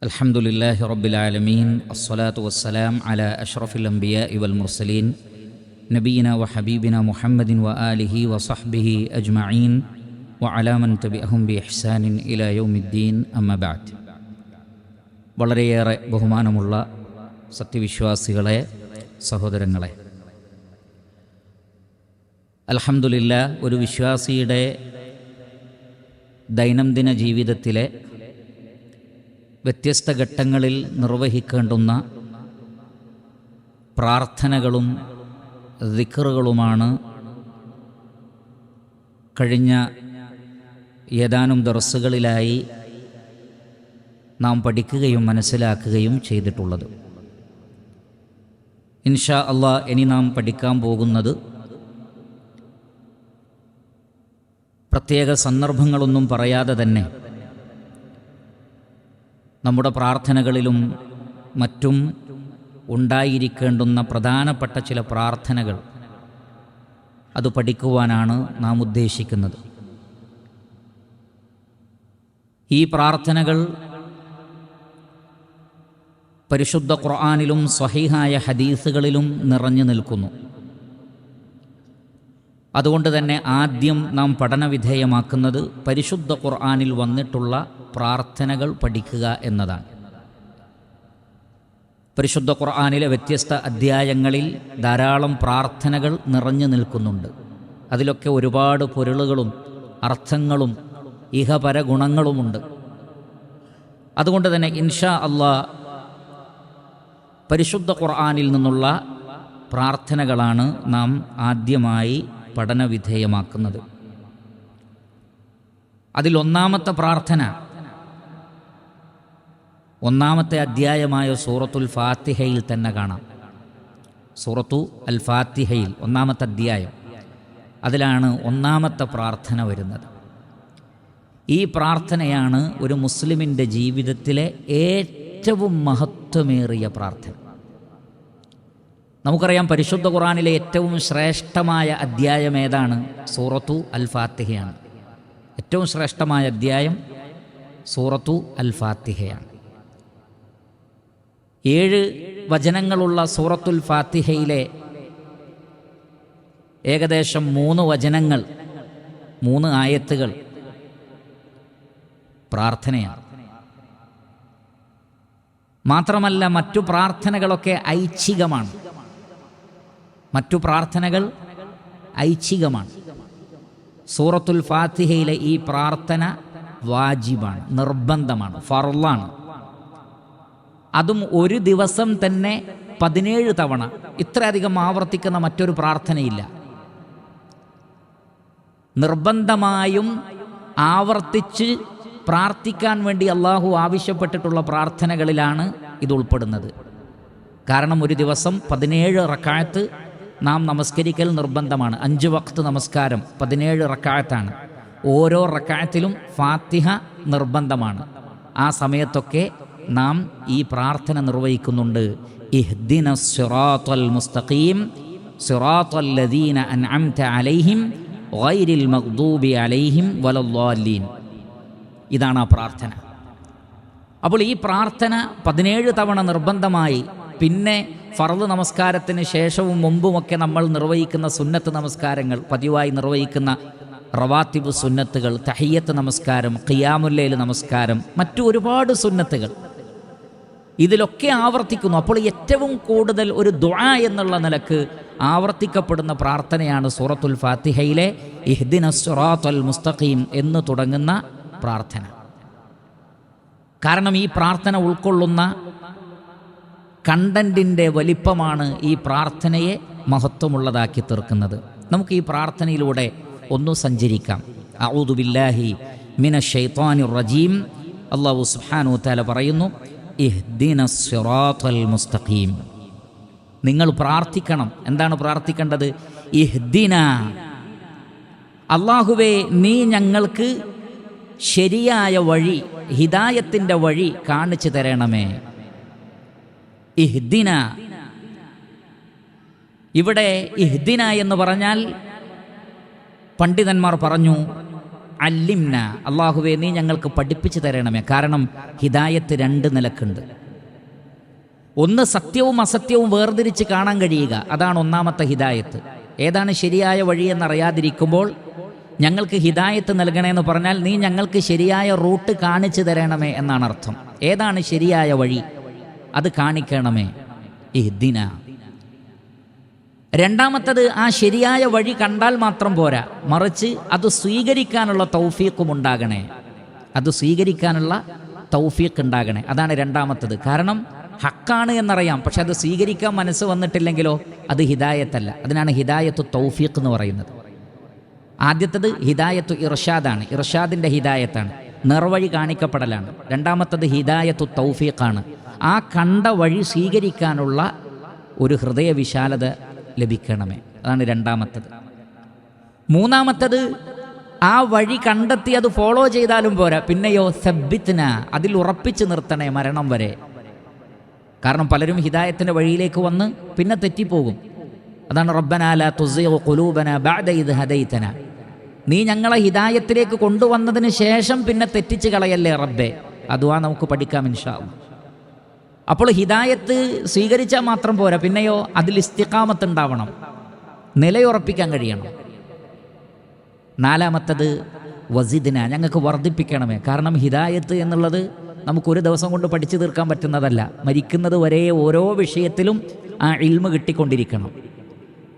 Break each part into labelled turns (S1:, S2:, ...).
S1: الحمد لله رب العالمين الصلاة والسلام على أشرف الأنبياء والمرسلين نبينا وحبيبنا محمد وآله وصحبه أجمعين وعلى من تبعهم بإحسان إلى يوم الدين أما بعد വളരെയേറെ ബഹുമാനമുള്ള സത്യവിശ്വാസികളെ സഹോദരങ്ങളെ അൽഹംദുലില്ല ഒരു വിശ്വാസിയുടെ ദൈനംദിന ജീവിതത്തിലെ വ്യത്യസ്ത ഘട്ടങ്ങളിൽ നിർവഹിക്കേണ്ടുന്ന പ്രാർത്ഥനകളും ദിക്കറുകളുമാണ് കഴിഞ്ഞ ഏതാനും ദർസുകളിലായി നാം പഠിക്കുകയും മനസ്സിലാക്കുകയും ചെയ്തിട്ടുള്ളത്. ഇൻഷാ അള്ളാ ഇനി നാം പഠിക്കാൻ പോകുന്നത് പ്രത്യേക സന്ദർഭങ്ങളൊന്നും പറയാതെ തന്നെ നമ്മുടെ പ്രാർത്ഥനകളിലും മറ്റും ഉണ്ടായിരിക്കേണ്ടുന്ന പ്രധാനപ്പെട്ട ചില പ്രാർത്ഥനകൾ അത് പഠിക്കുവാനാണ് നാം ഉദ്ദേശിക്കുന്നത്. ഈ പ്രാർത്ഥനകൾ പരിശുദ്ധ ഖുർആാനിലും സ്വഹീഹായ ഹദീസുകളിലും നിറഞ്ഞു നിൽക്കുന്നു. അതുകൊണ്ട് തന്നെ ആദ്യം നാം പഠനവിധേയമാക്കുന്നത് പരിശുദ്ധ ഖുർആാനിൽ വന്നിട്ടുള്ള പ്രാർത്ഥനകൾ പഠിക്കുക എന്നതാണ്. പരിശുദ്ധ ഖുർആാനിലെ വ്യത്യസ്ത അധ്യായങ്ങളിൽ ധാരാളം പ്രാർത്ഥനകൾ നിറഞ്ഞു നിൽക്കുന്നുണ്ട്. അതിലൊക്കെ ഒരുപാട് പൊരുളുകളും അർത്ഥങ്ങളും ഇഹപര ഗുണങ്ങളുമുണ്ട് അതുകൊണ്ട് തന്നെ ഇൻഷാ അള്ളാ പരിശുദ്ധ ഖുർആാനിൽ നിന്നുള്ള പ്രാർത്ഥനകളാണ് നാം ആദ്യമായി പഠനവിധേയമാക്കുന്നത്. അതിലൊന്നാമത്തെ പ്രാർത്ഥന ഒന്നാമത്തെ അധ്യായമായ സൂറത്തുൽ ഫാത്തിഹയിൽ തന്നെ കാണാം. സൂറത്തു അൽ ഫാത്തിഹയിൽ ഒന്നാമത്തെ അധ്യായം. അതിലാണ് ഒന്നാമത്തെ പ്രാർത്ഥന വരുന്നത്. ഈ പ്രാർത്ഥനയാണ് ഒരു മുസ്ലിമിന്റെ ജീവിതത്തിലെ ഏറ്റവും മഹത്വമേറിയ പ്രാർത്ഥന. നമുക്കറിയാം പരിശുദ്ധ ഖുറാനിലെ ഏറ്റവും ശ്രേഷ്ഠമായ അധ്യായം ഏതാണ്? സൂറത്തു അൽ ഫാത്തിഹയാണ് ഏറ്റവും ശ്രേഷ്ഠമായ അധ്യായം സൂറത്തു അൽ ഫാത്തിഹയാണ് ഏഴ് വചനങ്ങളുള്ള സൂറത്തുൽ ഫാത്തിഹയിലെ ഏകദേശം മൂന്ന് വചനങ്ങൾ മൂന്ന് ആയത്തുകൾ പ്രാർത്ഥനയാണ്. മാത്രമല്ല മറ്റു പ്രാർത്ഥനകളൊക്കെ ഐച്ഛികമാണ്. മറ്റു പ്രാർത്ഥനകൾ ഐച്ഛികമാണ്. സൂറത്തുൽ ഫാത്തിഹയിലെ ഈ പ്രാർത്ഥന വാജിബാണ് നിർബന്ധമാണ് ഫർളാണ്. അതും ഒരു ദിവസം തന്നെ പതിനേഴ് തവണ ഇത്രയധികം ആവർത്തിക്കുന്ന മറ്റൊരു പ്രാർത്ഥനയില്ല. നിർബന്ധമായും ആവർത്തിച്ച് പ്രാർത്ഥിക്കാൻ വേണ്ടി അള്ളാഹു ആവശ്യപ്പെട്ടിട്ടുള്ള പ്രാർത്ഥനകളിലാണ് ഇത് ഉൾപ്പെടുന്നത്. കാരണം ഒരു ദിവസം പതിനേഴ് റക്കായത്ത് നാം നമസ്കരിക്കൽ നിർബന്ധമാണ്. അഞ്ച് വക്ത് നമസ്കാരം പതിനേഴ് റക്കായത്താണ്. ഓരോ റക്കായത്തിലും ഫാത്തിഹ നിർബന്ധമാണ്. ആ സമയത്തൊക്കെ നാം ഈ പ്രാർത്ഥന നിർവഹിക്കുന്നുണ്ട്. ഇഹ്ദിന മുസ്തഖീം അൻഅംത അലൈഹിം ഗൈരിൽ മഗ്ദൂബി അലൈഹിം ഇതാണ് ആ പ്രാർത്ഥന. അപ്പോൾ ഈ പ്രാർത്ഥന പതിനേഴ് തവണ നിർബന്ധമായി പിന്നെ ഫറദ് നമസ്കാരത്തിന് ശേഷവും മുമ്പുമൊക്കെ നമ്മൾ നിർവഹിക്കുന്ന സുന്നത്ത് നമസ്കാരങ്ങൾ പതിവായി നിർവഹിക്കുന്ന റവാത്തിബ് സുന്നത്തുകൾ തഹയ്യത്ത് നമസ്കാരം ഖിയാമുല്ലയിൽ നമസ്കാരം മറ്റു ഒരുപാട് സുന്നത്തുകൾ. ഇതിലൊക്കെ ആവർത്തിക്കുന്നു. അപ്പോൾ ഏറ്റവും കൂടുതൽ ഒരു ദുആ എന്നുള്ള നിലയ്ക്ക് ആവർത്തിക്കപ്പെടുന്ന പ്രാർത്ഥനയാണ് സൂറത്തുൽ ഫാത്തിഹയിലെ ഇഹ്ദിന സുറാത്തുൽ മുസ്തഖീം എന്ന് തുടങ്ങുന്ന പ്രാർത്ഥന. കാരണം ഈ പ്രാർത്ഥന ഉൾക്കൊള്ളുന്ന കണ്ടന്റിന്റെ വലിപ്പമാണ് ഈ പ്രാർത്ഥനയെ മഹത്വമുള്ളതാക്കി തീർക്കുന്നത്. നമുക്ക് ഈ പ്രാർത്ഥനയിലൂടെ ഒന്ന് സഞ്ചരിക്കാം. ഔദുബില്ലാഹി മിന ഷെയ്ത്താനു റജീം. അള്ളാഹു സുഹാനു താല പറയുന്നു മുസ്തഖീം. നിങ്ങൾ പ്രാർത്ഥിക്കണം. എന്താണ് പ്രാർത്ഥിക്കേണ്ടത്? ഇഹ്ദിന. അള്ളാഹുവേ നീ ഞങ്ങൾക്ക് ശരിയായ വഴി ഹിദായത്തിന്റെ വഴി കാണിച്ചു തരണമേ. ഇഹ്ദിന. ഇവിടെ ഇഹ്ദിന എന്ന് പറഞ്ഞാൽ പണ്ഡിതന്മാർ പറഞ്ഞു അല്ലിംന. അള്ളാഹുവെ നീ ഞങ്ങൾക്ക് പഠിപ്പിച്ചു തരണമേ. കാരണം ഹിദായത്ത് രണ്ട് നിലക്കുണ്ട്. ഒന്ന് സത്യവും അസത്യവും വേർതിരിച്ച് കാണാൻ കഴിയുക. അതാണ് ഒന്നാമത്തെ ഹിദായത്ത്. ഏതാണ് ശരിയായ വഴി എന്നറിയാതിരിക്കുമ്പോൾ ഞങ്ങൾക്ക് ഹിദായത്ത് നൽകണമെന്ന് പറഞ്ഞാൽ നീ ഞങ്ങൾക്ക് ശരിയായ റൂട്ട് കാണിച്ചു തരണമേ എന്നാണ് അർത്ഥം. ഏതാണ് ശരിയായ വഴി? അത് കാണിക്കണമേ. ഇഹ്ദിന രണ്ടാമത്തത് ആ ശരിയായ വഴി കണ്ടാൽ മാത്രം പോരാ. മറിച്ച് അത് സ്വീകരിക്കാനുള്ള തൗഫീഖും ഉണ്ടാകണേ. അത് സ്വീകരിക്കാനുള്ള തൗഫീഖ് ഉണ്ടാകണേ. അതാണ് രണ്ടാമത്തത്. കാരണം ഹക്കാണ് എന്നറിയാം. പക്ഷെ അത് സ്വീകരിക്കാൻ മനസ്സ് വന്നിട്ടില്ലെങ്കിലോ അത് ഹിദായത്തല്ല. അതിനാണ് ഹിദായത്ത് തൗഫീഖ് എന്ന് പറയുന്നത്. ആദ്യത്തത് ഹിദായത്തു ഇർഷാദാണ്. ഇർഷാദിന്റെ ഹിദായത്താണ്. നിർവഴി കാണിക്കപ്പെടലാണ്. രണ്ടാമത്തത് ഹിദായത്തു തൗഫീഖാണ്. ആ കണ്ട വഴി സ്വീകരിക്കാനുള്ള ഒരു ഹൃദയവിശാലത ലഭിക്കണമേ. അതാണ് രണ്ടാമത്തത്. മൂന്നാമത്തത് ആ വഴി കണ്ടെത്തി അത് ഫോളോ ചെയ്താലും പോരാ. പിന്നെയോ സബ്ബിത്തിന അതിൽ ഉറപ്പിച്ചു നിർത്തണേ മരണം വരെ. കാരണം പലരും ഹിദായത്തിന്റെ വഴിയിലേക്ക് വന്ന് പിന്നെ തെറ്റിപ്പോകും. അതാണ് റബ്ബനാല തുസിയോ കുലൂബന ബാദ ഇത് ഹദൈത്തന നീ ഞങ്ങളെ ഹിതായത്തിലേക്ക് കൊണ്ടുവന്നതിന് ശേഷം പിന്നെ തെറ്റിച്ച് കളയല്ലേ റബ്ബെ? അതുവാ നമുക്ക് പഠിക്കാം ഇൻഷാവും അപ്പോൾ ഹിതായത്ത് സ്വീകരിച്ചാൽ മാത്രം പോരാ. പിന്നെയോ അതിൽ ഇസ്തിക്കാമത്ത് ഉണ്ടാവണം നിലയുറപ്പിക്കാൻ കഴിയണം. നാലാമത്തത് വസിദിന. ഞങ്ങൾക്ക് വർദ്ധിപ്പിക്കണമേ. കാരണം ഹിതായത്ത് എന്നുള്ളത് നമുക്കൊരു ദിവസം കൊണ്ട് പഠിച്ചു തീർക്കാൻ പറ്റുന്നതല്ല. മരിക്കുന്നത് വരെ ഓരോ വിഷയത്തിലും ആ ഇൽമ കിട്ടിക്കൊണ്ടിരിക്കണം.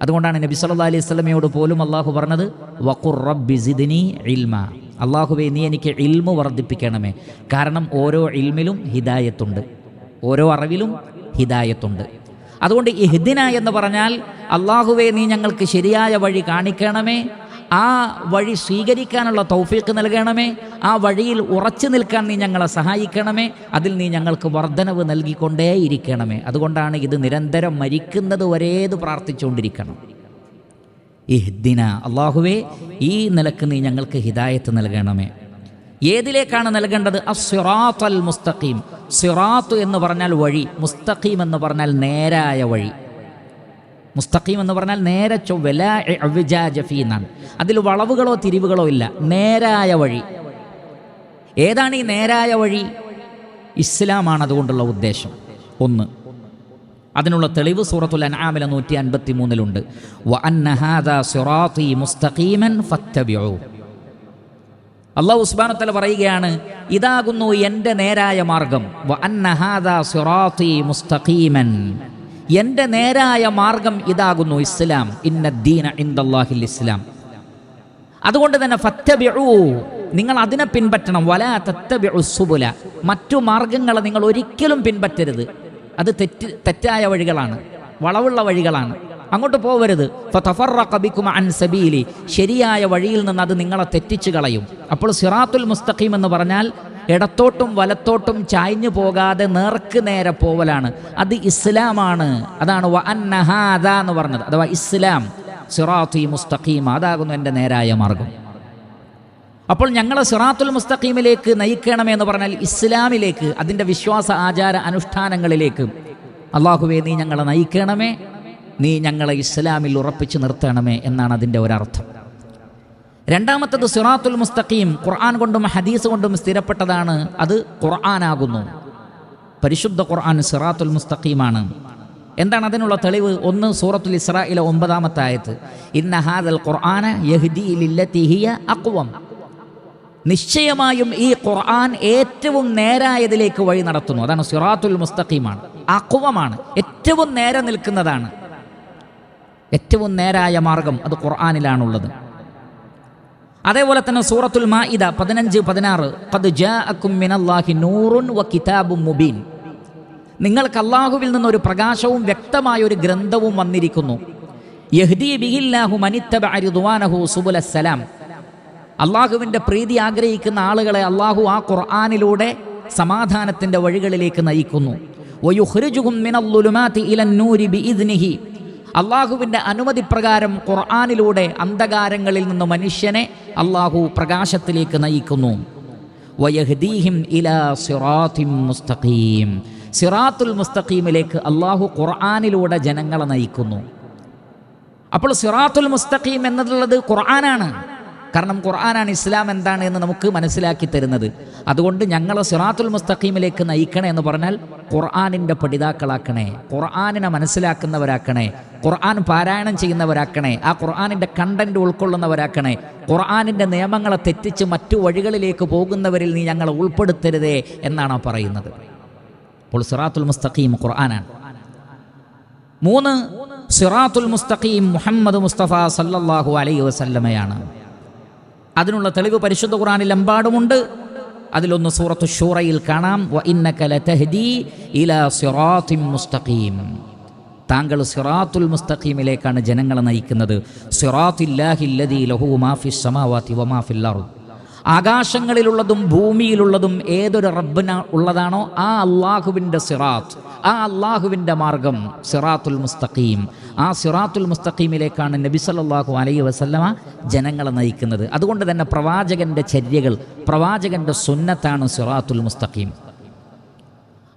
S1: അതുകൊണ്ടാണ് നബി സല്ലാ അലൈഹി സ്വലമയോട് പോലും അള്ളാഹു പറഞ്ഞത് വഖുർ റബ്ബി ഇൽമ. അള്ളാഹുവെ നീ എനിക്ക് ഇൽമു വർദ്ധിപ്പിക്കണമേ. കാരണം ഓരോ ഇൽമിലും ഹിദായത്തുണ്ട്. ഓരോ അറിവിലും ഹിദായത്തുണ്ട്. അതുകൊണ്ട് ഇഹ്ദിന എന്ന് പറഞ്ഞാൽ അള്ളാഹുവെ നീ ഞങ്ങൾക്ക് ശരിയായ വഴി കാണിക്കണമേ. ആ വഴി സ്വീകരിക്കാനുള്ള തൗഫീക്ക് നൽകണമേ. ആ വഴിയിൽ ഉറച്ചു നിൽക്കാൻ നീ ഞങ്ങളെ സഹായിക്കണമേ. അതിൽ നീ ഞങ്ങൾക്ക് വർധനവ് നൽകിക്കൊണ്ടേയിരിക്കണമേ. അതുകൊണ്ടാണ് ഇത് നിരന്തരം മരിക്കുന്നത് വരേത് പ്രാർത്ഥിച്ചുകൊണ്ടിരിക്കണം. ഇഹ്ദിന അള്ളാഹുവേ ഈ നിലയ്ക്ക് നീ ഞങ്ങൾക്ക് ഹിദായത്ത് നൽകണമേ. ഏതിലേക്കാണ് നൽകേണ്ടത്? അസ്വിറാത്തൽ മുസ്തഖീം. സിറാത്ത് എന്ന് പറഞ്ഞാൽ വഴി മുസ്തഖീം എന്ന് പറഞ്ഞാൽ നേരായ വഴി. മുസ്തഖീം എന്ന് പറഞ്ഞാൽ നേരെ ചൊവ്വല ജഫി എന്നാണ്. അതിൽ വളവുകളോ തിരിവുകളോ ഇല്ല. നേരായ വഴി. ഏതാണ് ഈ നേരായ വഴി? ഇസ്ലാമാണ് അതുകൊണ്ടുള്ള ഉദ്ദേശം. ഒന്ന്. അതിനുള്ള തെളിവ് സൂറത്തുൽ അൻആമിലെ നൂറ്റി അൻപത്തി മൂന്നിലുണ്ട് അള്ളാഹ് ഉസ്ബാനത്തല പറയുകയാണ് ഇതാകുന്നു എന്റെ നേരായ മാർഗം. എന്റെ നേരായ മാർഗം ഇതാകുന്നു ഇസ്ലാം. ഇന്ന ദീന ഇന്ദാഹിൽ ഇസ്ലാം. അതുകൊണ്ട് തന്നെ ഫത്തബിഉ നിങ്ങൾ അതിനെ പിൻപറ്റണം. വല തത്തബിഉ സുബുല. മറ്റു മാർഗങ്ങളെ നിങ്ങൾ ഒരിക്കലും പിൻപറ്റരുത്. അത് തെറ്റ് തെറ്റായ വഴികളാണ്. വളവുള്ള വഴികളാണ്. അങ്ങോട്ട് പോവരുത് സബീലി. ശരിയായ വഴിയിൽ നിന്ന് അത് നിങ്ങളെ തെറ്റിച്ചു കളയും. അപ്പോൾ സിറാത്തുൽ മുസ്തഖീം എന്ന് പറഞ്ഞാൽ ഇടത്തോട്ടും വലത്തോട്ടും ചായ്ഞ്ഞു പോകാതെ നേർക്ക് നേരെ പോവലാണ്. അത് ഇസ്ലാമാണ്. അതാണ് എന്ന് പറഞ്ഞത്. അഥവാ ഇസ്ലാം. സിറാത്തി മുസ്തഖീം അതാകുന്നു എന്റെ നേരായ മാർഗം. അപ്പോൾ ഞങ്ങളെ സിറാത്തുൽ മുസ്തഖീമിലേക്ക് നയിക്കണമെന്ന് പറഞ്ഞാൽ ഇസ്ലാമിലേക്ക് അതിന്റെ വിശ്വാസ ആചാര അനുഷ്ഠാനങ്ങളിലേക്ക്. അള്ളാഹുവേ നീ ഞങ്ങളെ നയിക്കണമേ. നീ ഞങ്ങളെ ഇസ്ലാമിൽ ഉറപ്പിച്ചു നിർത്തണമേ എന്നാണ് അതിന്റെ ഒരർത്ഥം. രണ്ടാമത്തത് സിറാത്തുൽ മുസ്തഖീം. ഖുർആൻ കൊണ്ടും ഹദീസ് കൊണ്ടും സ്ഥിരപ്പെട്ടതാണ്. അത് ഖുർആനാകുന്നു. പരിശുദ്ധ ഖുർആൻ സിറാത്തുൽ മുസ്തഖീമാണ്. എന്താണ് അതിനുള്ള തെളിവ്? ഒന്ന് സൂറത്തുൽ ഇസ്രായിലെ ഒമ്പതാമത്തെ ആയത്ത് ഇന്ന ഹാദൽ ഖുർആന യഹ്ദീ ലില്ലത്തി ഹിയ അഖ്വം. നിശ്ചയമായും ഈ ഖുർആൻ ഏറ്റവും നേരായതിലേക്ക് വഴി നടത്തുന്നു. അതാണ് സിറാത്തുൽ മുസ്തഖീമാണ്. അക്വമാണ് ഏറ്റവും നേരെ നിൽക്കുന്നതാണ്. ഏറ്റവും നേരായ മാർഗം അത് ഖുർആാനിലാണുള്ളത്. അതേപോലെ തന്നെ സൂറത്തുൽ മാഇദ പതിനഞ്ച് പതിനാറ്. ഖദ് ജാഅക്കും നൂറുൻ വ കിതാബും മുബീൻ. നിങ്ങൾക്ക് അള്ളാഹുവിൽ നിന്നൊരു പ്രകാശവും വ്യക്തമായ ഒരു ഗ്രന്ഥവും വന്നിരിക്കുന്നു. യഹ്ദി ബിഹില്ലാഹു അള്ളാഹുവിന്റെ പ്രീതി ആഗ്രഹിക്കുന്ന ആളുകളെ അള്ളാഹു ആ ഖുർആാനിലൂടെ സമാധാനത്തിന്റെ വഴികളിലേക്ക് നയിക്കുന്നു. ഇലന്നൂരി അള്ളാഹുവിന്റെ അനുമതി പ്രകാരം ഖുർആാനിലൂടെ അന്ധകാരങ്ങളിൽ നിന്ന് മനുഷ്യനെ അള്ളാഹു പ്രകാശത്തിലേക്ക് നയിക്കുന്നു. ഇലാ മുസ്തഖീം. സിറാത്തുൽ മുസ്തഖീമിലേക്ക് അള്ളാഹു ഖുർആാനിലൂടെ ജനങ്ങളെ നയിക്കുന്നു. അപ്പോൾ സിറാത്തുൽ മുസ്തഖീം എന്നുള്ളത് ഖുർആനാണ്. കാരണം ഖുർആനാണ് ഇസ്ലാം എന്താണ് എന്ന് നമുക്ക് മനസ്സിലാക്കി തരുന്നത്. അതുകൊണ്ട് ഞങ്ങളെ സിറാത്തുൽ മുസ്തഖീമിലേക്ക് നയിക്കണേ എന്ന് പറഞ്ഞാൽ ഖുർആാനിന്റെ പഠിതാക്കളാക്കണേ ഖുർആാനിനെ മനസ്സിലാക്കുന്നവരാക്കണേ ഖുർആൻ പാരായണം ചെയ്യുന്നവരാക്കണേ ആ ഖുർആാനിന്റെ കണ്ടന്റ് ഉൾക്കൊള്ളുന്നവരാക്കണേ ഖുർആാനിന്റെ നിയമങ്ങളെ തെറ്റിച്ച് മറ്റു വഴികളിലേക്ക് പോകുന്നവരിൽ നീ ഞങ്ങളെ ഉൾപ്പെടുത്തരുതേ എന്നാണ് പറയുന്നത്. അപ്പോൾ സിറാത്തുൽ മുസ്തഖീം ഖുർആനാണ്. മൂന്ന് സിറാത്തുൽ മുസ്തഖീം മുഹമ്മദ് മുസ്തഫ സല്ലല്ലാഹു അലൈഹി വസല്ലമയാണ്. അതിനുള്ള തെളിവ് പരിശുദ്ധ ഖുറാനിൽ എമ്പാടുമുണ്ട്. അതിലൊന്ന് സൂറത്ത് ഷൂറയിൽ കാണാം. മുസ്തഖീം. താങ്കൾ സിറാത്തുൽ മുസ്തഖീമിലേക്കാണ് ജനങ്ങളെ നയിക്കുന്നത്. ആകാശങ്ങളിലുള്ളതും ഭൂമിയിലുള്ളതും ഏതൊരു റബ്ബിന ഉള്ളതാണോ ആ അള്ളാഹുവിന്റെ സിറാത്ത്. ആ അള്ളാഹുവിന്റെ മാർഗം സിറാത്തുൽ മുസ്തഖീം. ആ സിറാത്തുൽ മുസ്തഖീമിലേക്കാണ് നബി സല്ലല്ലാഹു അലൈഹി വസല്ലമ ജനങ്ങളെ നയിക്കുന്നത്. അതുകൊണ്ട് തന്നെ പ്രവാചകന്റെ ചര്യകൾ പ്രവാചകന്റെ സുന്നത്താണ് സിറാത്തുൽ മുസ്തഖീം.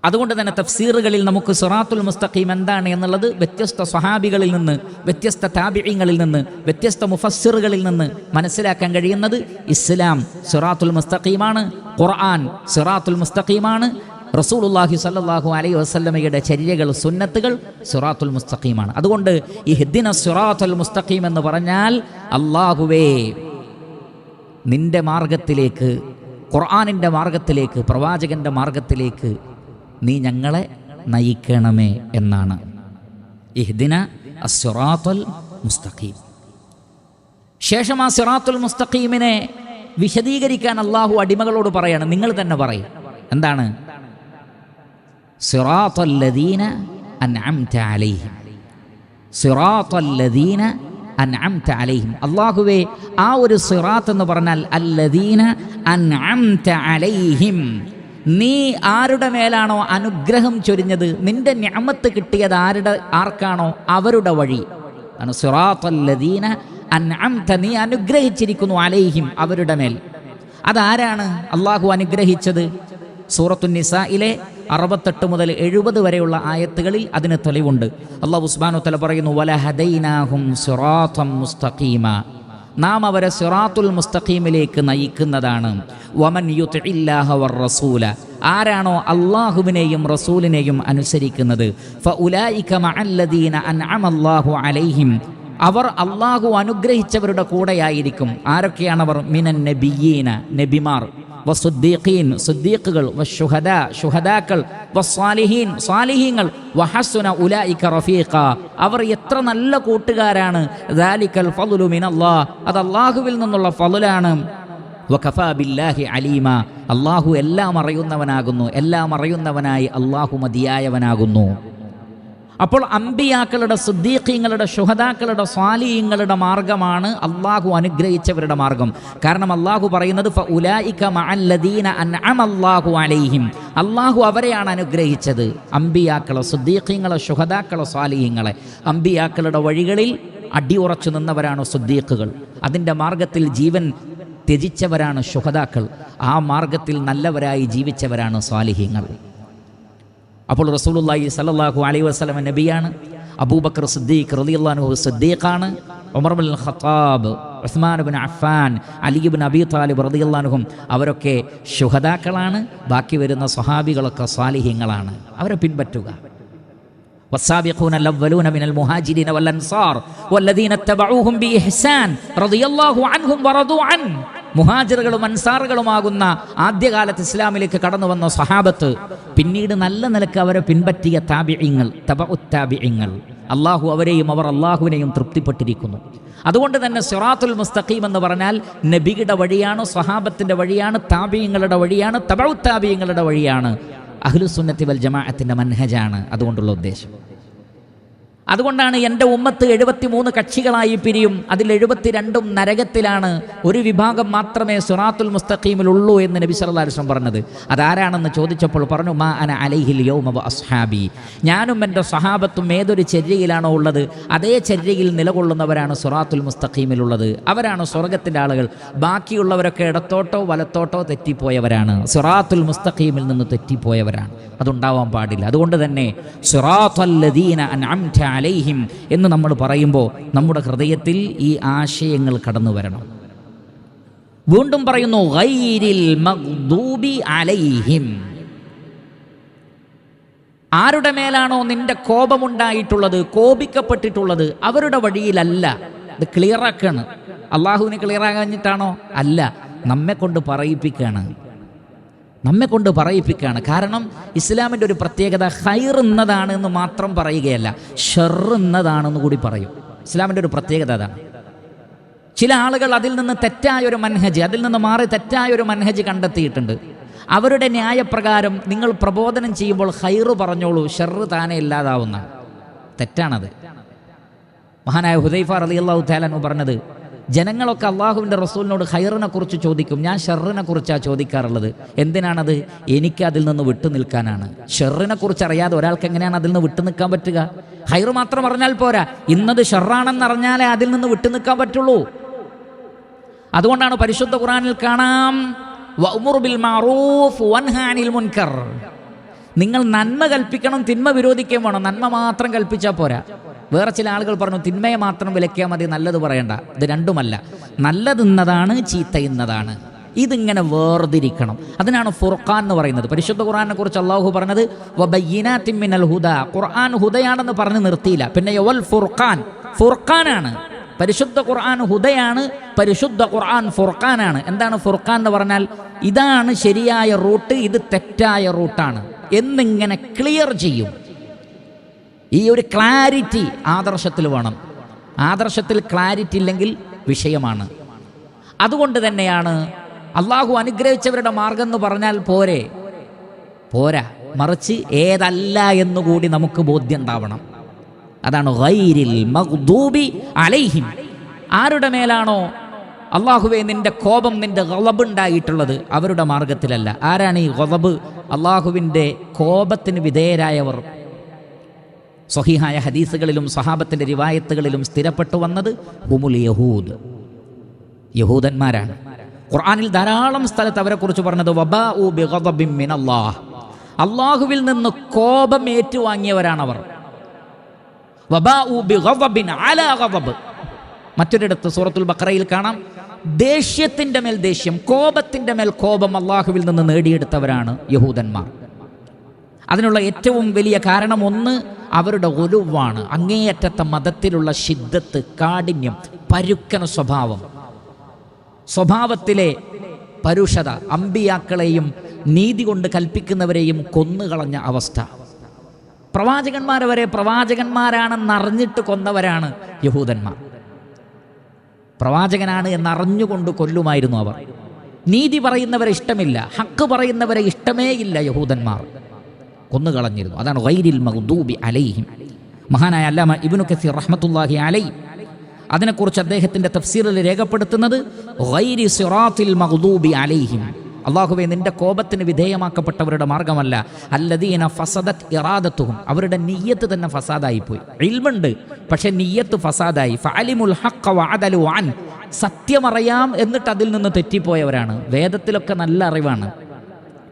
S1: അതുകൊണ്ട് തന്നെ തഫ്സീറുകളിൽ നമുക്ക് സിറാത്തുൽ മുസ്തഖീം എന്താണ് എന്നുള്ളത് വ്യത്യസ്ത സ്വഹാബികളിൽ നിന്ന് വ്യത്യസ്ത താബിഈങ്ങളിൽ നിന്ന് വ്യത്യസ്ത മുഫസ്സിറുകളിൽ നിന്ന് മനസ്സിലാക്കാൻ കഴിയുന്നത് ഇസ്ലാം സിറാത്തുൽ മുസ്തഖീമാണ് ഖുർആൻ സിറാത്തുൽ മുസ്തഖീമാണ് റസൂലുള്ളാഹി സല്ലാഹു അലൈഹി വസ്ലമയുടെ ചര്യകൾ സുന്നത്തുകൾ സുറാത്തുൽ മുസ്തഖീമാണ്. അതുകൊണ്ട് ഈ ഹിദ്ദിന സുറാത്തുൽ മുസ്തഖീം എന്ന് പറഞ്ഞാൽ അള്ളാഹുവേ നിന്റെ മാർഗത്തിലേക്ക് ഖുർആാനിന്റെ മാർഗത്തിലേക്ക് പ്രവാചകന്റെ മാർഗത്തിലേക്ക് നീ ഞങ്ങളെ നയിക്കണമേ എന്നാണ് ഇഹ്ദിന അസുറാത്തുൽ മുസ്തഖീം. ശേഷം ആ സിറാത്തുൽ മുസ്തഖീമിനെ വിശദീകരിക്കാൻ അള്ളാഹു അടിമകളോട് പറയാണ്. നിങ്ങൾ തന്നെ പറയും. എന്താണ്? സിറാത്തല്ലദീന അൻഅംത അലൈഹിം. സിറാത്തല്ലദീന അൻഅംത അലൈഹിം. അള്ളാഹുവേ ആ ഒരു സിറാത്ത് എന്ന് പറഞ്ഞാൽ അല്ലദീന അൻഅംത അലൈഹിം. നീ ആരുടെ മേലാണോ അനുഗ്രഹം ചൊരിഞ്ഞത്? നിന്റെ ഞാമത്ത് കിട്ടിയത് ആരുടെ ആർക്കാണോ? അവരുടെ വഴി. ആണ് സിറാത്തല്ലദീന അൻഅംത. നീ അനുഗ്രഹിച്ചിരിക്കുന്നു അലൈഹിം അവരുടെ മേൽ. അതാരാണ് അള്ളാഹു അനുഗ്രഹിച്ചത്? സൂറത്തു നിസായിലെ അറുപത്തെട്ട് മുതൽ എഴുപത് വരെയുള്ള ആയത്തുകളിൽ അതിന് തെളിവുണ്ട്. അള്ളാഹു ഉസ്മാനു തല പറയുന്നു മുസ്തഖീമ. നാം അവരെ സിറാത്തുൽ മുസ്തഖീമിലേക്ക് നയിക്കുന്നതാണ്. വമൻ റസൂല. ആരാണോ അള്ളാഹുവിനെയും റസൂലിനെയും അനുസരിക്കുന്നത്? മഅല്ലദീന അൻഅമല്ലാഹു അലൈഹിം. അവർ അള്ളാഹു അനുഗ്രഹിച്ചവരുടെ കൂടെയായിരിക്കും. ആരൊക്കെയാണവർ? മിനൻ നബിയീന നബിമാർ വസുദ്ദീഖീൻ സുദ്ദീഖുകൾ വശുഹദ ശുഹദാക്കൾ വസ്വാലിഹീൻ സ്വാലിഹീങ്ങൾ വഹസുന ഉലായിക്ക റഫീഖ. അവർ എത്ര നല്ല കൂട്ടുകാരാണ്. ദാലിക്കൽ ഫളുലു മിനല്ലാഹ്. അത് അള്ളാഹുവിൽ നിന്നുള്ള ഫലുലാണ് വഖഫാ ബില്ലാഹി അലീമ. അള്ളാഹു എല്ലാം അറിയുന്നവനാകുന്നു. എല്ലാം അറിയുന്നവനായി അള്ളാഹു മതിയായവനാകുന്നു. അപ്പോൾ അമ്പിയാക്കളുടെ സുദ്ദീഖീങ്ങളുടെ ശുഹദാക്കളുടെ സ്വാലിയങ്ങളുടെ മാർഗമാണ് അള്ളാഹു അനുഗ്രഹിച്ചവരുടെ മാർഗം. കാരണം അള്ളാഹു പറയുന്നത് അള്ളാഹു അലൈഹിം. അവരെയാണ് അനുഗ്രഹിച്ചത്. അമ്പിയാക്കളെ സുദ്ദീഖീങ്ങളെ ശുഹദാക്കളെ സ്വാലിയങ്ങളെ അമ്പിയാക്കളുടെ വഴികളിൽ അടി ഉറച്ചു നിന്നവരാണ് സുദ്ദീഖുകൾ. അതിന്റെ മാർഗത്തിൽ ജീവൻ ത്യജിച്ചവരാണ് ശുഹദാക്കൾ. ആ മാർഗത്തിൽ നല്ലവരായി ജീവിച്ചവരാണ് സ്വാലിഹീങ്ങൾ. അപ്പോൾ റസൂലുള്ളാഹി സല്ലല്ലാഹു അലൈഹി വസല്ലം നബിയാണ് അബൂബക്കർ സിദ്ദീഖ് റളിയല്ലാഹു സിദ്ദീഖാണ് Umar bin Khattab Uthman bin Affan Ali bin Abi Talib റളിയല്ലാഹും അവരൊക്കെ ശുഹദാക്കളാണ് ബാക്കി വരുന്ന സ്വഹാബികളൊക്കെ സ്വാലിഹ്യങ്ങളാണ് അവരെ പിൻപറ്റുക والسابقون الأولون من المهاجرين والأنصار والذين اتبعوهم بإحسان رضي الله عنهم ورضوا عنه മുഹാജിറുകളും അൻസാറുകളുമാകുന്ന ആദ്യകാലത്ത് ഇസ്ലാമിലേക്ക് കടന്നു വന്ന സഹാബത്ത് പിന്നീട് നല്ല നിലയ്ക്ക് അവരെ പിൻപറ്റിയ താബിഇങ്ങൾ തബ ഉത്താബിയങ്ങൾ അള്ളാഹു അവരെയും അവർ അള്ളാഹുവിനെയും തൃപ്തിപ്പെട്ടിരിക്കുന്നു. അതുകൊണ്ട് തന്നെ സിറാത്തുൽ മുസ്തഖീം എന്ന് പറഞ്ഞാൽ നബിയുടെ വഴിയാണ് സ്വഹാബത്തിന്റെ വഴിയാണ് താബിയങ്ങളുടെ വഴിയാണ് തബ ഉത്താബിയങ്ങളുടെ വഴിയാണ്. അഹ്ലുസുന്നത്തി വൽ ജമാഅത്തിന്റെ മൻഹജാണ് അതുകൊണ്ടുള്ള ഉദ്ദേശം. അതുകൊണ്ടാണ് എന്റെ ഉമ്മത്ത് എഴുപത്തി മൂന്ന് കക്ഷികളായി പിരിയും. അതിൽ എഴുപത്തിരണ്ടും നരകത്തിലാണ്. ഒരു വിഭാഗം മാത്രമേ സുറാത്തുൽ മുസ്തഖീമിലുള്ളൂ എന്ന് നബി വസല്ലം പറഞ്ഞത്. അതാരാണെന്ന് ചോദിച്ചപ്പോൾ പറഞ്ഞു മാ അന അലൈഹിൽ യൗമ അസ്ഹാബി. ഞാനും എന്റെ സഹാബത്തും ഏതൊരു ചര്യയിലാണോ ഉള്ളത് അതേ ചര്യയിൽ നിലകൊള്ളുന്നവരാണ് സുറാത്തുൽ മുസ്തഖീമിലുള്ളത് അവരാണ് സ്വർഗത്തിന്റെ ആളുകൾ. ബാക്കിയുള്ളവരൊക്കെ ഇടത്തോട്ടോ വലത്തോട്ടോ തെറ്റിപ്പോയവരാണ്. സുറാത്തുൽ മുസ്തഖീമിൽ നിന്ന് തെറ്റിപ്പോയവരാണ്. അതുണ്ടാവാൻ പാടില്ല. അതുകൊണ്ട് തന്നെ സുറാത്തല്ലദീന അൻഅംത അലൈഹിം എന്ന് നമ്മൾ പറയുമ്പോൾ നമ്മുടെ ഹൃദയത്തിൽ ഈ ആശയങ്ങൾ കടന്നു വരണം. വീണ്ടും പറയുന്നു ഗൈരിൽ അലൈഹിം. ആരുടെ മേലാണോ നിന്റെ കോപമുണ്ടായിട്ടുള്ളത് കോപിക്കപ്പെട്ടിട്ടുള്ളത്? അവരുടെ വഴിയിലല്ല. ഇത് ക്ലിയറാക്കാണ് അള്ളാഹുവിന് ക്ലിയറാകഞ്ഞിട്ടാണോ അല്ല. നമ്മെ കൊണ്ട് പറയിപ്പിക്കുകയാണ് നമ്മെ കൊണ്ട് പറയിപ്പിക്കുകയാണ്. കാരണം ഇസ്ലാമിന്റെ ഒരു പ്രത്യേകത ഹൈർ എന്നതാണ് എന്ന് മാത്രം പറയുകയല്ല ഷെർ എന്നതാണെന്ന് കൂടി പറയും. ഇസ്ലാമിന്റെ ഒരു പ്രത്യേകത അതാണ്. ചില ആളുകൾ അതിൽ നിന്ന് തെറ്റായ ഒരു മൻഹജ് അതിൽ നിന്ന് മാറി തെറ്റായ ഒരു മൻഹജ് കണ്ടെത്തിയിട്ടുണ്ട്. അവരുടെ ന്യായപ്രകാരം നിങ്ങൾ പ്രബോധനം ചെയ്യുമ്പോൾ ഹൈറ് പറഞ്ഞോളൂ ഷെറ് താനെ ഇല്ലാതാവുന്ന തെറ്റാണത്. മഹാനായ ഹുദൈഫ അള്ളാഹു താലാനു പറഞ്ഞത് ജനങ്ങളൊക്കെ അള്ളാഹുവിന്റെ റസൂലിനോട് ഹൈറിനെ കുറിച്ച് ചോദിക്കും. ഞാൻ ഷെറിനെ കുറിച്ചാണ് ചോദിക്കാറുള്ളത്. എന്തിനാണത്? എനിക്ക് അതിൽ നിന്ന് വിട്ടു നിൽക്കാനാണ്. ഷെറിനെ കുറിച്ച് അറിയാതെ ഒരാൾക്ക് എങ്ങനെയാണ് അതിൽ നിന്ന് വിട്ടു നിൽക്കാൻ പറ്റുക? ഹൈർ മാത്രം അറിഞ്ഞാൽ പോരാ. ഇന്നത് ഷെറാണെന്ന് അറിഞ്ഞാലേ അതിൽ നിന്ന് വിട്ടു നിൽക്കാൻ പറ്റുള്ളൂ. അതുകൊണ്ടാണ് പരിശുദ്ധ ഖുറാനിൽ കാണാം ബിൽ വൻഹാനിൽ മുൻകർ. നിങ്ങൾ നന്മ കൽപ്പിക്കണം തിന്മ വിരോധിക്കുകയും വേണം. നന്മ മാത്രം കൽപ്പിച്ചാൽ പോരാ. വേറെ ചില ആളുകൾ പറഞ്ഞു തിന്മയെ മാത്രം വിലക്കിയാൽ മതി നല്ലത് പറയണ്ട. ഇത് രണ്ടുമല്ല. നല്ലത് ഇന്നതാണ് ഇതിങ്ങനെ വേർതിരിക്കണം. അതിനാണ് ഫുർഖാൻ എന്ന് പറയുന്നത്. പരിശുദ്ധ ഖുർആനെ കുറിച്ച് അള്ളാഹു പറഞ്ഞത് വബയ്യിനാത്തിൻ മിനൽ ഹുദ. ഖുർആൻ ഹുദയാണെന്ന് പറഞ്ഞ് നിർത്തിയില്ല. പിന്നെ യവൽ ഫുർഖാൻ. ഫുർഖാനാണ്. പരിശുദ്ധ ഖുർആൻ ഹുദയാണ് പരിശുദ്ധ ഖുർആൻ ഫുർഖാനാണ്. എന്താണ് ഫുർഖാൻ എന്ന് പറഞ്ഞാൽ? ഇതാണ് ശരിയായ റൂട്ട് ഇത് തെറ്റായ റൂട്ടാണ്. എന്നിങ്ങനെ ക്ലിയർ ചെയ്യും. ഈ ഒരു ക്ലാരിറ്റി ആദർശത്തിൽ വേണം. ആദർശത്തിൽ ക്ലാരിറ്റി ഇല്ലെങ്കിൽ വിഷയമാണ്. അതുകൊണ്ട് തന്നെയാണ് അള്ളാഹു അനുഗ്രഹിച്ചവരുടെ മാർഗം എന്ന് പറഞ്ഞാൽ പോരെ. പോരാ. മറിച്ച് ഏതല്ല എന്നുകൂടി നമുക്ക് ബോധ്യം ഉണ്ടാവണം. അതാണ് ഗൈരിൽ മഗ്ദൂബി അലൈഹിം. ആരുടെ മേലാണോ അള്ളാഹുവെ നിന്റെ കോപം നിന്റെ ഗളബ് ഉണ്ടായിട്ടുള്ളത് അവരുടെ മാർഗത്തിലല്ല ആരാണ് ഈ ഗളബ്? അള്ളാഹുവിന്റെ കോപത്തിന് വിധേയരായവർ. സ്വഹീഹായ ഹദീസുകളിലും സഹാബത്തിന്റെ രിവായത്തുകളിലും സ്ഥിരപ്പെട്ടു വന്നത് ഹുമുൽ യഹൂദ്. യഹൂദന്മാരാണ്. ഖുർആാനിൽ ധാരാളം സ്ഥലത്ത് അവരെക്കുറിച്ച് പറഞ്ഞത് അള്ളാഹുവിൽ നിന്ന് കോപം ഏറ്റുവാങ്ങിയവരാണവർ മറ്റൊരിടത്ത് സൂറത്തുൽ ബക്രയിൽ കാണാം ദേഷ്യത്തിന്റെ മേൽ ദേഷ്യം കോപത്തിന്റെ മേൽ കോപം അള്ളാഹുവിൽ നിന്ന് നേടിയെടുത്തവരാണ് യഹൂദന്മാർ. അതിനുള്ള ഏറ്റവും വലിയ കാരണം ഒന്ന് അവരുടെ ഒലുവാണ്. അങ്ങേയറ്റത്തെ മതത്തിലുള്ള ശിദ്ധത്ത് കാഠിന്യം പരുക്കന സ്വഭാവം. സ്വഭാവത്തിലെ പരുഷത അമ്പിയാക്കളെയും നീതി കൊണ്ട് കൽപ്പിക്കുന്നവരെയും കൊന്നുകളഞ്ഞ അവസ്ഥ. പ്രവാചകന്മാരെ വരെ പ്രവാചകന്മാരാണെന്നറിഞ്ഞിട്ട് കൊന്നവരാണ് യഹൂദന്മാർ. പ്രവാചകനാണ് എന്നറിഞ്ഞുകൊണ്ട് കൊല്ലുമായിരുന്നു അവർ. നീതി പറയുന്നവരെ ഇഷ്ടമില്ല ഹക്ക് പറയുന്നവരെ ഇഷ്ടമേ ഇല്ല യഹൂദന്മാർ. കൊന്നുകളഞ്ഞിരുന്നു. അതാണ് വൈരിൽ മഹദൂബി അലൈഹിം. മഹാനായ അല്ലാമ ഇബ്നു കസീർ റഹ്മത്തുല്ലാഹി അലൈ അതിനെക്കുറിച്ച് അദ്ദേഹത്തിന്റെ തഫ്സീറിൽ രേഖപ്പെടുത്തുന്നത് ഗൈരി സിറാത്തിൽ മഹദൂബി അലൈഹിം. അള്ളാഹുവെ നിന്റെ കോപത്തിന് വിധേയമാക്കപ്പെട്ടവരുടെ മാർഗമല്ല. അല്ലദീന ഫസദത് ഇറാദത്തുഹും. അവരുടെ നീയത്ത് തന്നെ ഫസാദായി ഫസാദായിപ്പോയി. ഇൽമുണ്ട് പക്ഷെ നീയത്ത് ഫസാദായി. ഫാലിമുൽ ഹക്ക വഅദലു അൻ. സത്യമറിയാം എന്നിട്ട് അതിൽ നിന്ന് തെറ്റിപ്പോയവരാണ്. വേദത്തിലൊക്കെ നല്ല അറിവാണ്.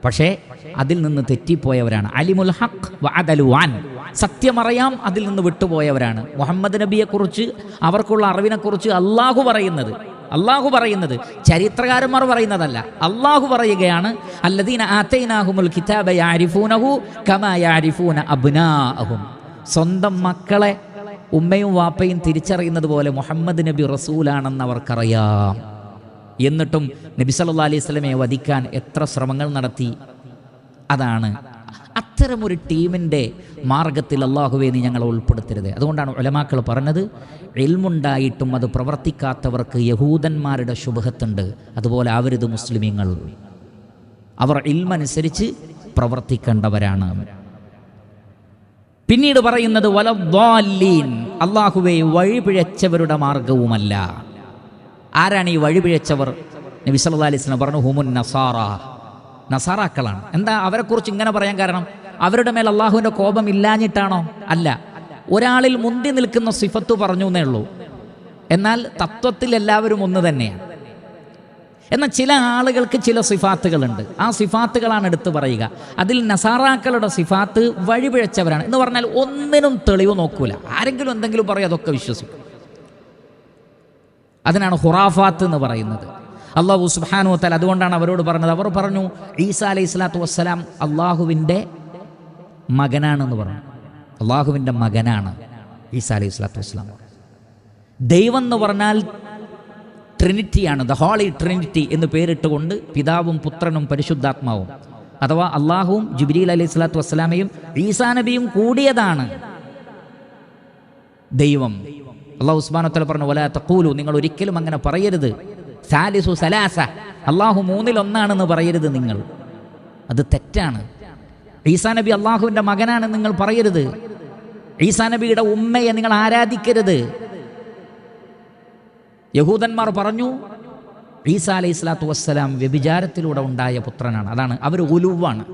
S1: പക്ഷേ അതിൽ നിന്ന് തെറ്റിപ്പോയവരാണ്. അലിമുൽ ഹഖ് വഅദലുവാൻ സത്യമറിയാം അതിൽ നിന്ന് വിട്ടുപോയവരാണ്. മുഹമ്മദ് നബിയെക്കുറിച്ച് അവർക്കുള്ള അറിവിനെക്കുറിച്ച് അള്ളാഹു പറയുന്നത് അള്ളാഹു പറയുന്നത് ചരിത്രകാരന്മാർ പറയുന്നതല്ല. അള്ളാഹു പറയുകയാണ് അല്ലദീന ആത്തൈനാഹുമുൽ കിതാബ യാരിഫൂനഹു കമാ യാരിഫൂന അബ്നാഅഹും. സ്വന്തം മക്കളെ ഉമ്മയും വാപ്പയും തിരിച്ചറിയുന്നത് പോലെ മുഹമ്മദ് നബി റസൂലാണെന്ന് അവർക്കറിയാം. എന്നിട്ടും നബിസല്ലാ അലൈഹി സ്വലമയെ വധിക്കാൻ എത്ര ശ്രമങ്ങൾ നടത്തി? അതാണ് അത്തരമൊരു ടീമിന്റെ മാർഗത്തിൽ അള്ളാഹുവെ നീ ഞങ്ങളെ ഉൾപ്പെടുത്തരുത്. അതുകൊണ്ടാണ് ഒലമാക്കൾ പറഞ്ഞത് എൽമുണ്ടായിട്ടും അത് പ്രവർത്തിക്കാത്തവർക്ക് യഹൂദന്മാരുടെ ശുഭത്തുണ്ട് അതുപോലെ അവരിത് മുസ്ലിമീങ്ങൾ. അവർ ഇൽമനുസരിച്ച് പ്രവർത്തിക്കേണ്ടവരാണ്. പിന്നീട് പറയുന്നത് വലദ്വാലീൻ അള്ളാഹുവെ വഴിപിഴച്ചവരുടെ മാർഗവുമല്ല. ആരാണ് ഈ വഴിപിഴച്ചവർ നബി അലൈഹി വസല്ലം പറഞ്ഞു ഹുമുൻ നസാറ. നസാറാക്കളാണ്. എന്താ അവരെക്കുറിച്ച് ഇങ്ങനെ പറയാൻ കാരണം? അവരുടെ മേൽ അള്ളാഹുവിന്റെ കോപം ഇല്ലാഞ്ഞിട്ടാണോ? അല്ല. ഒരാളിൽ മുന്തി നിൽക്കുന്ന സിഫത്ത് പറഞ്ഞു എന്നേ ഉള്ളൂ. എന്നാൽ തത്വത്തിൽ എല്ലാവരും ഒന്ന് തന്നെയാണ്. എന്നാൽ ചില ആളുകൾക്ക് ചില സിഫാത്തുകളുണ്ട്. ആ സിഫാത്തുകളാണ് എടുത്തു പറയുക. അതിൽ നസാറാക്കളുടെ സിഫാത്ത് വഴിപിഴച്ചവരാണ് എന്ന് പറഞ്ഞാൽ ഒന്നിനും തെളിവ് നോക്കൂല. ആരെങ്കിലും എന്തെങ്കിലും പറയും അതൊക്കെ വിശ്വസിക്കും. അതിനാണ് ഹുറാഫാത്ത് എന്ന് പറയുന്നത്. അള്ളാഹു സുബാനു തല അതുകൊണ്ടാണ് അവരോട് പറഞ്ഞത്. അവർ പറഞ്ഞു ഈസാ അലൈഹി സ്വലാത്തു വസ്സലാം അള്ളാഹുവിന്റെ മകനാണെന്ന് പറഞ്ഞു. അള്ളാഹുവിന്റെ മകനാണ് ഈസാ അലൈഹി സ്വലാത്തു വസ്സലാം. ദൈവം എന്ന് പറഞ്ഞാൽ ട്രിനിറ്റിയാണ്. ദ ഹോളി ട്രിനിറ്റി എന്ന് പേരിട്ടുകൊണ്ട് പിതാവും പുത്രനും പരിശുദ്ധാത്മാവും. അഥവാ അള്ളാഹുവും ജിബ്രീൽ അലൈഹി സ്വലാത്തു വസ്സലാമയും ഈസാ നബിയും കൂടിയതാണ് ദൈവം. അള്ളാഹു ഉസ്മാനത്തല പറഞ്ഞു വല തക്കൂലു നിങ്ങൾ ഒരിക്കലും അങ്ങനെ പറയരുത്. സാലിസു സലാസ. അള്ളാഹു മൂന്നിലൊന്നാണെന്ന് പറയരുത് നിങ്ങൾ. അത് തെറ്റാണ്. ഈസാ നബി അള്ളാഹുവിന്റെ മകനാണെന്ന് നിങ്ങൾ പറയരുത്. ഈസാ നബിയുടെ ഉമ്മയെ നിങ്ങൾ ആരാധിക്കരുത്. യഹൂദന്മാർ പറഞ്ഞു ഈസ അലൈഹി സ്വലാത്തു വസ്സലാം വ്യഭിചാരത്തിലൂടെ ഉണ്ടായ പുത്രനാണ്. അതാണ് അവർ ഉലുവാണ്.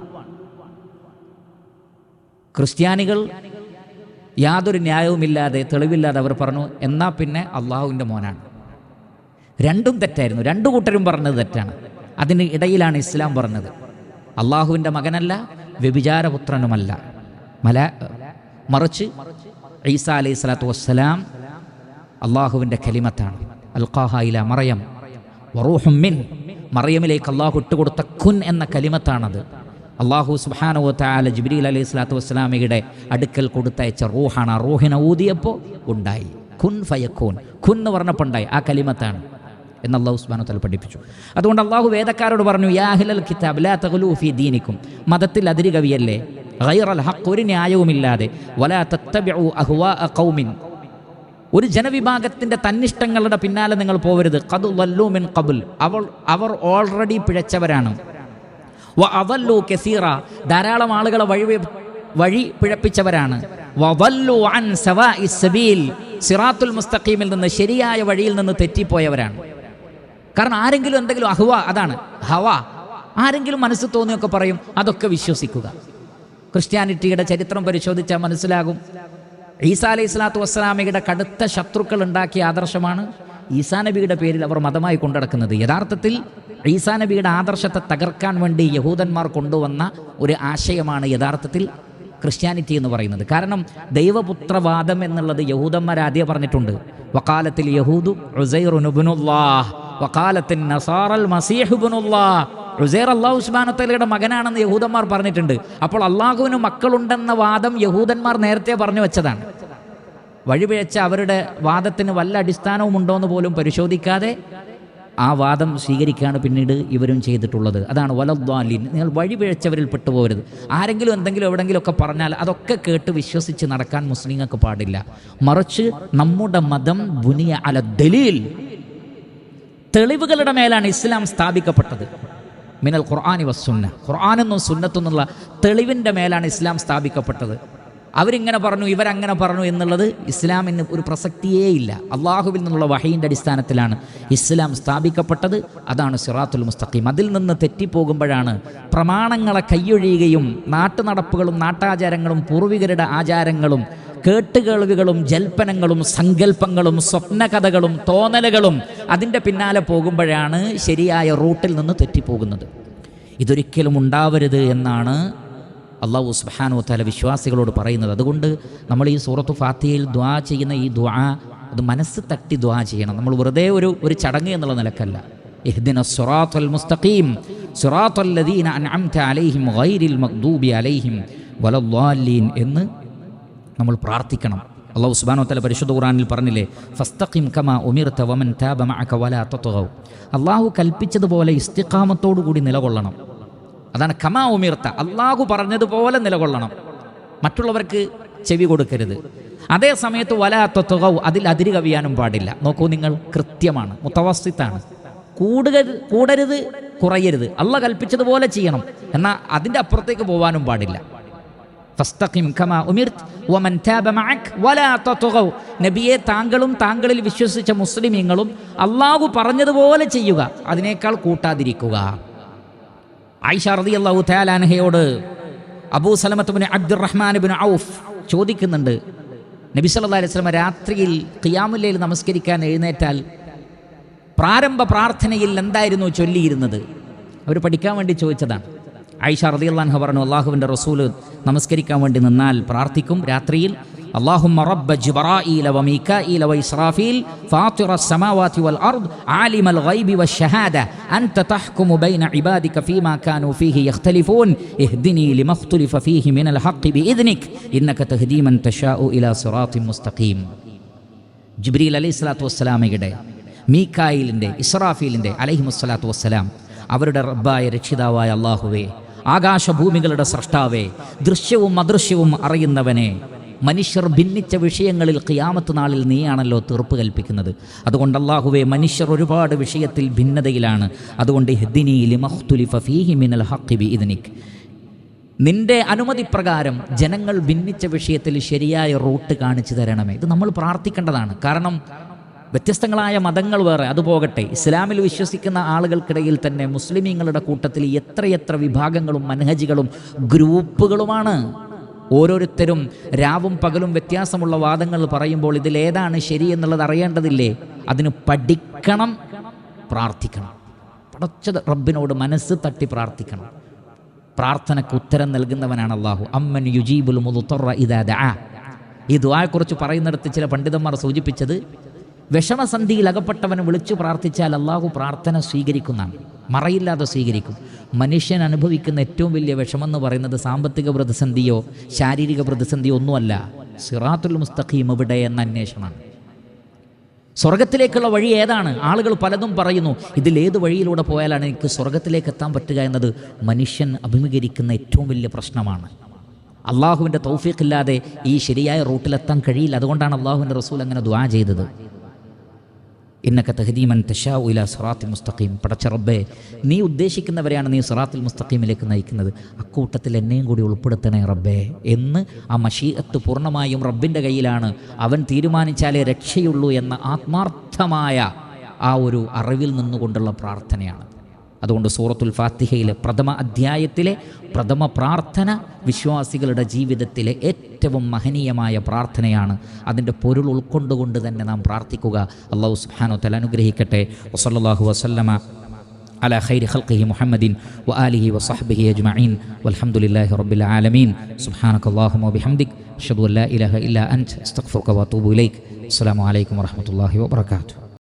S1: ക്രിസ്ത്യാനികൾ യാതൊരു ന്യായവുമില്ലാതെ തെളിവില്ലാതെ അവർ പറഞ്ഞു എന്നാൽ പിന്നെ അള്ളാഹുവിന്റെ മോനാണ്. രണ്ടും തെറ്റായിരുന്നു. രണ്ടു കൂട്ടരും പറഞ്ഞത് തെറ്റാണ്. അതിന് ഇടയിലാണ് ഇസ്ലാം പറഞ്ഞത്. അള്ളാഹുവിന്റെ മകനല്ല വ്യഭിചാരപുത്രനുമല്ല. മല മറിച്ച് ഈസാ അലൈഹി സ്വലാത്തു വസ്സലാം അള്ളാഹുവിന്റെ കലിമത്താണ്. അൽഖാഹയില മറയം. വറൂഹുമിൻ മറിയമിലേക്ക് അള്ളാഹു ഇട്ടുകൊടുത്ത ഖുൻ എന്ന കലിമത്താണത്. അള്ളാഹു സുബാനോ താല ജിബ്രീൽ അലൈഹി സ്വലാത്തു വസ്സലാമയുടെ അടുക്കൽ കൊടുത്തയച്ച റൂഹാണ്. ആ റൂഹിനെ ഊതിയപ്പോൾ ഉണ്ടായി. ഖുൻ ഫയഖൂൻ. ഖുൻ എന്ന് പറഞ്ഞപ്പോൾ ഉണ്ടായി ആ കലിമത്താണ് എന്ന് അള്ളാഹു സുബാനു തല പഠിപ്പിച്ചു. അതുകൊണ്ട് അള്ളാഹു വേദക്കാരോട് പറഞ്ഞു യാഹിലൽ കിതാബ് ലാ തഗ്ലൂ ഫീ ദീനിക്കും. മതത്തിൽ അതിരി കവിയല്ലേ ഗൈറൽ ഹഖ് ഒരു ന്യായവുമില്ലാതെ. വലാ തത്തബിഉ അഹ്വാ ഖൗമിൻ. ഒരു ജനവിഭാഗത്തിന്റെ തന്നിഷ്ടങ്ങളുടെ പിന്നാലെ നിങ്ങൾ പോവരുത്. കതു വല്ലൂമിൻ കബുൽ അവൾ അവർ ഓൾറെഡി പിഴച്ചവരാണ്. വ അവല്ലു കസീറ. ധാരാളം ആളുകളെ വഴി വഴി പിഴപ്പിച്ചവരാണ്. സിറാത്തുൽ മുസ്തഖീമിൽ നിന്ന് ശരിയായ വഴിയിൽ നിന്ന് തെറ്റിപ്പോയവരാണ്. കാരണം ആരെങ്കിലും എന്തെങ്കിലും അഹ്വ അതാണ് ഹവ. ആരെങ്കിലും മനസ്സ് തോന്നിയൊക്കെ പറയും അതൊക്കെ വിശ്വസിക്കുക. ക്രിസ്ത്യാനിറ്റിയുടെ ചരിത്രം പരിശോധിച്ചാൽ മനസ്സിലാകും. ഈസാ അലൈഹി സ്വലാത്തു വസ്സലാമയുടെ കടുത്ത ശത്രുക്കൾ ഉണ്ടാക്കിയ ആദർശമാണ് ഈസാ നബിയുടെ പേരിൽ അവർ മതമായി കൊണ്ടടക്കുന്നത്. യഥാർത്ഥത്തിൽ ഈസാ നബിയുടെ ആദർശത്തെ തകർക്കാൻ വേണ്ടി യഹൂദന്മാർ കൊണ്ടുവന്ന ഒരു ആശയമാണ് യഥാർത്ഥത്തിൽ ക്രിസ്ത്യാനിറ്റി എന്ന് പറയുന്നത്. കാരണം ദൈവപുത്രവാദം എന്നുള്ളത് യഹൂദന്മാർ ആദ്യം പറഞ്ഞിട്ടുണ്ട്. വക്കാലത്തിൽ യഹൂദു വക്കാലത്തിൻ നസാറൽ ഉസ്മാനത്തലയുടെ മകനാണെന്ന് യഹൂദന്മാർ പറഞ്ഞിട്ടുണ്ട്. അപ്പോൾ അള്ളാഹുവിന് മക്കളുണ്ടെന്ന വാദം യഹൂദന്മാർ നേരത്തെ പറഞ്ഞു വെച്ചതാണ്. വഴിപിഴച്ച അവരുടെ വാദത്തിന് വല്ല അടിസ്ഥാനവും ഉണ്ടോ എന്ന് പോലും പരിശോധിക്കാതെ ആ വാദം സ്വീകരിക്കുകയാണ് പിന്നീട് ഇവരും ചെയ്തിട്ടുള്ളത്. അതാണ് വലദ്വാലിൻ നിങ്ങൾ വഴിപിഴച്ചവരിൽ പെട്ടുപോകരുത്. ആരെങ്കിലും എന്തെങ്കിലും എവിടെങ്കിലുമൊക്കെ പറഞ്ഞാൽ അതൊക്കെ കേട്ട് വിശ്വസിച്ച് നടക്കാൻ മുസ്ലിങ്ങൾക്ക് പാടില്ല. മറിച്ച് നമ്മുടെ മതം ബുനിയ അല ദലീൽ. തെളിവുകളുടെ മേലാണ് ഇസ്ലാം സ്ഥാപിക്കപ്പെട്ടത്. മിനൽ ഖുർആാനി വസുന്ന ഖുർആാനെന്നും സുന്നത്തുന്നുള്ള തെളിവിന്റെ മേലാണ് ഇസ്ലാം സ്ഥാപിക്കപ്പെട്ടത്. അവരിങ്ങനെ പറഞ്ഞു ഇവരങ്ങനെ പറഞ്ഞു എന്നുള്ളത് ഇസ്ലാമിന് ഒരു പ്രസക്തിയേ ഇല്ല. അള്ളാഹുവിൽ നിന്നുള്ള വഹീന്റെ അടിസ്ഥാനത്തിലാണ് ഇസ്ലാം സ്ഥാപിക്കപ്പെട്ടത്. അതാണ് സിറാത്തുൽ മുസ്തഖീം. അതിൽ നിന്ന് തെറ്റിപ്പോകുമ്പോഴാണ് പ്രമാണങ്ങളെ കൈയൊഴിയുകയും നാട്ടുനടപ്പുകളും നാട്ടാചാരങ്ങളും പൂർവികരുടെ ആചാരങ്ങളും കേട്ടുകേൾവികളും ജൽപ്പനങ്ങളും സങ്കല്പങ്ങളും സ്വപ്നകഥകളും തോന്നലുകളും അതിന്റെ പിന്നാലെ പോകുമ്പോഴാണ് ശരിയായ റൂട്ടിൽ നിന്ന് തെറ്റിപ്പോകുന്നത്. ഇതൊരിക്കലും ഉണ്ടാവരുത് എന്നാണ് അള്ളാഹു സുബാനു തല വിശ്വാസികളോട് പറയുന്നത്. അതുകൊണ്ട് നമ്മൾ ഈ സൂറത്തു ഫാത്തിയയിൽ ദ്വാ ചെയ്യുന്ന ഈ ദ്വാ അത് മനസ്സ് തട്ടി ദ്വാ ചെയ്യണം. നമ്മൾ വെറുതെ ഒരു ഒരു ചടങ്ങ് എന്നുള്ള നിലക്കല്ല. മുസ്തഖീം ലദീന അൻഅംത അലൈഹിം ഗൈരിൽ അലൈഹിം എന്ന് നമ്മൾ പ്രാർത്ഥിക്കണം. അള്ളാഹു സുബാനോ തല പരിശുദ്ധ ഖുറാനിൽ പറഞ്ഞില്ലേ ഫസ്തഖിം കമാ ഉമിർത്ത വമൻ താബ മഅക വലാ അള്ളാഹു കൽപ്പിച്ചതുപോലെ ഇസ്തിഖാമത്തോടു കൂടി നിലകൊള്ളണം. അതാണ് കമാ ഉമിർത്ത. അള്ളാഹു പറഞ്ഞതുപോലെ നിലകൊള്ളണം. മറ്റുള്ളവർക്ക് ചെവി കൊടുക്കരുത്. അതേ സമയത്ത് വലാ തത്ഗൗ അതിൽ അതിര് കവിയാനും പാടില്ല. നോക്കൂ നിങ്ങൾ കൃത്യമാണ് മുത്തവസ്തിത്താണ് കൂടുക കൂടരുത് കുറയരുത്. അള്ള കൽപ്പിച്ചതുപോലെ ചെയ്യണം. എന്നാൽ അതിന്റെ അപ്പുറത്തേക്ക് പോകാനും പാടില്ല. നബിയെ താങ്കളും താങ്കളിൽ വിശ്വസിച്ച മുസ്ലിമീങ്ങളും അള്ളാഹു പറഞ്ഞതുപോലെ ചെയ്യുക. അതിനേക്കാൾ കൂട്ടാതിരിക്കുക. ആയിഷ റളിയല്ലാഹു തആല അൻഹയോട് അബൂ റഹ്മാൻ ബിൻ ഔഫ് ചോദിക്കുന്നുണ്ട്. നബി സല്ലാ അലൈഹി വസല്ലം രാത്രിയിൽ ഖിയാമുല്ലയിൽ നമസ്കരിക്കാൻ എഴുന്നേറ്റാൽ പ്രാരംഭ പ്രാർത്ഥനയിൽ എന്തായിരുന്നു ചൊല്ലിയിരുന്നത്? അവർ പഠിക്കാൻ വേണ്ടി ചോദിച്ചതാണ്. ആയിഷ റളിയല്ലാഹു പറഞ്ഞു അള്ളാഹുവിൻ്റെ റസൂല് നമസ്കരിക്കാൻ വേണ്ടി നിന്നാൽ പ്രാർത്ഥിക്കും രാത്രിയിൽ اللهم رب جبرائيل وميكائيل وإسرافيل فاطر السماوات والأرض عالم الغيب والشهادة أنت تحكم بين عبادك فيما كانوا فيه يختلفون اهدني لما اختلف فيه من الحق بإذنك إنك تهدي من تشاء إلى صراط مستقيم ജിബ്രീൽ അലൈഹി സ്വലാത്തു വസ്സലാമയുടെ മീക്കായിലിൻ്റെ ഇസ്രാഫീലിൻ്റെ അലൈഹി മുസ്സലാത്തു വസ്സലാം അവരുടെ റബ്ബായ രക്ഷിതാവായ അള്ളാഹുവേ ആകാശഭൂമികളുടെ സൃഷ്ടാവേ ദൃശ്യവും അദൃശ്യവും അറിയുന്നവനെ മനുഷ്യർ ഭിന്നിച്ച വിഷയങ്ങളിൽ ഖിയാമത്ത് നാളിൽ നീയാണല്ലോ തീർപ്പ് കൽപ്പിക്കുന്നത്. അതുകൊണ്ട് അള്ളാഹുവേ മനുഷ്യർ ഒരുപാട് വിഷയത്തിൽ ഭിന്നതയിലാണ്. അതുകൊണ്ട് മിനൽ നിന്റെ അനുമതി പ്രകാരം ജനങ്ങൾ ഭിന്നിച്ച വിഷയത്തിൽ ശരിയായ റൂട്ട് കാണിച്ചു തരണമേ. ഇത് നമ്മൾ പ്രാർത്ഥിക്കേണ്ടതാണ്. കാരണം വ്യത്യസ്തങ്ങളായ മതങ്ങൾ വേറെ. അത് പോകട്ടെ. ഇസ്ലാമിൽ വിശ്വസിക്കുന്ന ആളുകൾക്കിടയിൽ തന്നെ മുസ്ലിമീങ്ങളുടെ കൂട്ടത്തിൽ എത്രയെത്ര വിഭാഗങ്ങളും മനഹജികളും ഗ്രൂപ്പുകളുമാണ്. ഓരോരുത്തരും രാവും പകലും വ്യത്യാസമുള്ള വാദങ്ങൾ പറയുമ്പോൾ ഇതിലേതാണ് ശരി എന്നുള്ളത് അറിയേണ്ടതില്ലേ? അതിന് പഠിക്കണം പ്രാർത്ഥിക്കണം. പടച്ച റബ്ബിനോട് മനസ്സ് തട്ടി പ്രാർത്ഥിക്കണം. പ്രാർത്ഥനയ്ക്ക് ഉത്തരം നൽകുന്നവനാണ് അള്ളാഹു അമ്മൻ യുജീബുൽ മുതുറ ഇതാ ഈ ദുവായെക്കുറിച്ച് പറയുന്നിടത്ത് ചില പണ്ഡിതന്മാർ സൂചിപ്പിച്ചത് വിഷമസന്ധിയിൽ അകപ്പെട്ടവനെ വിളിച്ചു പ്രാർത്ഥിച്ചാൽ അള്ളാഹു പ്രാർത്ഥന സ്വീകരിക്കുന്നതാണ്. മറയില്ലാതെ സ്വീകരിക്കും. മനുഷ്യൻ അനുഭവിക്കുന്ന ഏറ്റവും വലിയ വിഷമെന്ന് പറയുന്നത് സാമ്പത്തിക പ്രതിസന്ധിയോ ശാരീരിക പ്രതിസന്ധിയോ ഒന്നുമല്ല. സിറാത്തുൽ മുസ്തഖീം ഇവിടെ എന്ന അന്വേഷണമാണ്. സ്വർഗത്തിലേക്കുള്ള വഴി ഏതാണ്? ആളുകൾ പലതും പറയുന്നു ഇതിൽ ഏത് വഴിയിലൂടെ പോയാലാണ് എനിക്ക് സ്വർഗത്തിലേക്ക് എത്താൻ പറ്റുക എന്നത് മനുഷ്യൻ അഭിമുഖീകരിക്കുന്ന ഏറ്റവും വലിയ പ്രശ്നമാണ്. അള്ളാഹുവിന്റെ തൗഫീഖില്ലാതെ ഈ ശരിയായ റൂട്ടിലെത്താൻ കഴിയില്ല. അതുകൊണ്ടാണ് അള്ളാഹുവിന്റെ റസൂൽ അങ്ങനെ ദുആ ചെയ്തത്. ഇന്നക്ക തഹദീമൻ തഷാ ഉല സറാത്തിൽ മുസ്തഖീം. പടച്ച റബ്ബേ നീ ഉദ്ദേശിക്കുന്നവരെയാണ് നീ സറാത്തിൽ മുസ്തഖീമിലേക്ക് നയിക്കുന്നത്. അക്കൂട്ടത്തിൽ എന്നെയും കൂടി ഉൾപ്പെടുത്തണേ റബ്ബേ എന്ന് ആ മഷീഅത്ത് പൂർണമായും റബ്ബിന്റെ കയ്യിലാണ്. അവൻ തീരുമാനിച്ചാലേ രക്ഷയുള്ളൂ എന്ന ആത്മാർത്ഥമായ ആ ഒരു അറിവിൽ നിന്നുകൊണ്ടുള്ള പ്രാർത്ഥനയാണ്. അതുകൊണ്ട് സൂറത്തുൽ ഫാത്തിഹയിലെ പ്രഥമ അധ്യായത്തിലെ പ്രഥമ പ്രാർത്ഥന വിശ്വാസികളുടെ ജീവിതത്തിലെ ഏറ്റവും മഹനീയമായ പ്രാർത്ഥനയാണ് അതിൻ്റെ പൊരുൾ ഉൾക്കൊണ്ടുകൊണ്ട് തന്നെ നാം പ്രാർത്ഥിക്കുക അള്ളാഹു സുബ്ഹാനഹു തല അനുഗ്രഹിക്കട്ടെ വസല്ലല്ലാഹു വസല്ലമ على خير خلقه محمد وآله وصحبه أجمعين والحمد لله رب العالمين سبحانك اللهم وبحمدك أشهد أن لا إله إلا أنت أستغفرك وأتوب إليك السلام عليكم ورحمة الله وبركاته